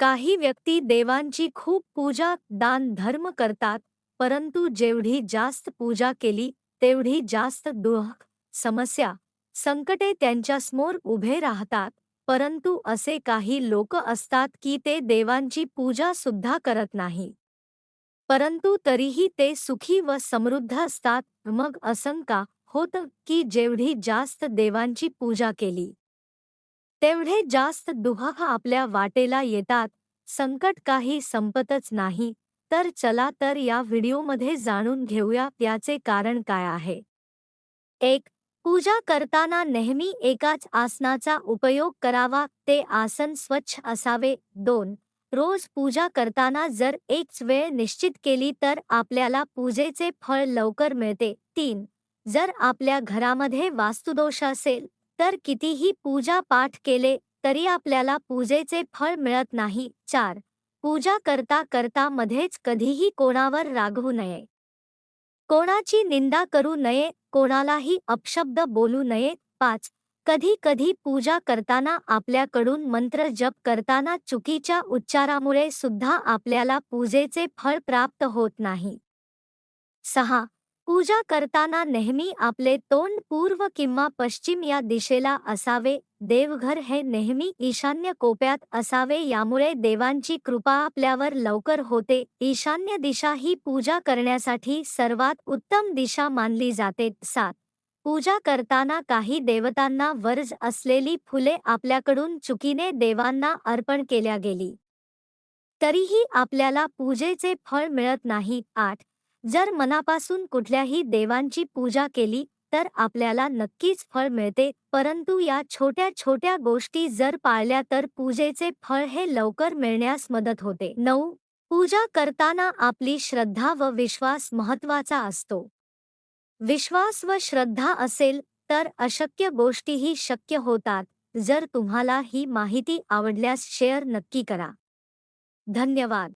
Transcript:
काही व्यक्ती देवांची खूप पूजा दान धर्म करतात परंतु जेवढी जास्त पूजा केली तेवढी जास्त दुःख समस्या संकटे त्यांच्यासमोर उभे राहतात परंतु असे काही लोक असतात की ते देवांची पूजा सुद्धा करत नाही. परंतु तरीही ते सुखी व समृद्ध असतात मग असंका होतं की जेवढी जास्त देवांची पूजा केली. तेवढे जास्त दुःख आपल्या वाटेला येतात. संकट काही संपतच नाही. तर चला तर या व्हिडिओमध्ये जाणून घेऊया याचे कारण काय आहे. एक पूजा करताना नेहमी एकाच आसनाचा उपयोग करावा ते आसन स्वच्छ असावे. दोन रोज पूजा करताना जर एकच वेळ निश्चित केली तर आपल्याला पूजेचे फळ लवकर मिळते. तीन जर आपल्या घरामध्ये वास्तुदोष असेल तर कितीही पूजा पाठ केले तरी आपल्याला पूजेचे फळ मिळत नाही. चार. पूजा करता करता मध्येच कधीही कोणावर रागवू नये. कोणाची निंदा करू नये कोणालाही अपशब्द बोलू नये. पाच. कधी कधी पूजा करताना आपल्याकडून मंत्र जप करताना चुकीच्या उच्चारामुळे सुद्धा आपल्याला पूजेचे फळ प्राप्त होत नाही. सहा. पूजा करताना नेहमी आपले तोंड पूर्व किंवा पश्चिम या दिशेला असावे. देवघर हे नेहमी ईशान्य कोप्यात असावे यामुळे देवांची कृपा आपल्यावर लवकर होते. ईशान्य दिशा ही पूजा करण्यासाठी सर्वात उत्तम दिशा मानली जाते. सात. पूजा करताना काही देवतांना वर्ज असलेली फुले आपल्याकडून चुकीने देवांना अर्पण केल्या गेली. तरीही आपल्याला पूजेचे फळ मिळत नाही. आठ. जर मनापासून कुठल्याही देवांची पूजा केली तर आपल्याला नक्कीच फळ मिळते. परंतु या छोट्या छोट्या गोष्टी जर पाळल्या तर पूजेचे फळ हे लवकर मिळण्यास मदत होते. नऊ. पूजा करताना आपली श्रद्धा व विश्वास महत्त्वाचा असतो. विश्वास व श्रद्धा असेल तर अशक्य गोष्टीही शक्य होतात. जर तुम्हाला ही माहिती आवडल्यास शेअर नक्की करा. धन्यवाद.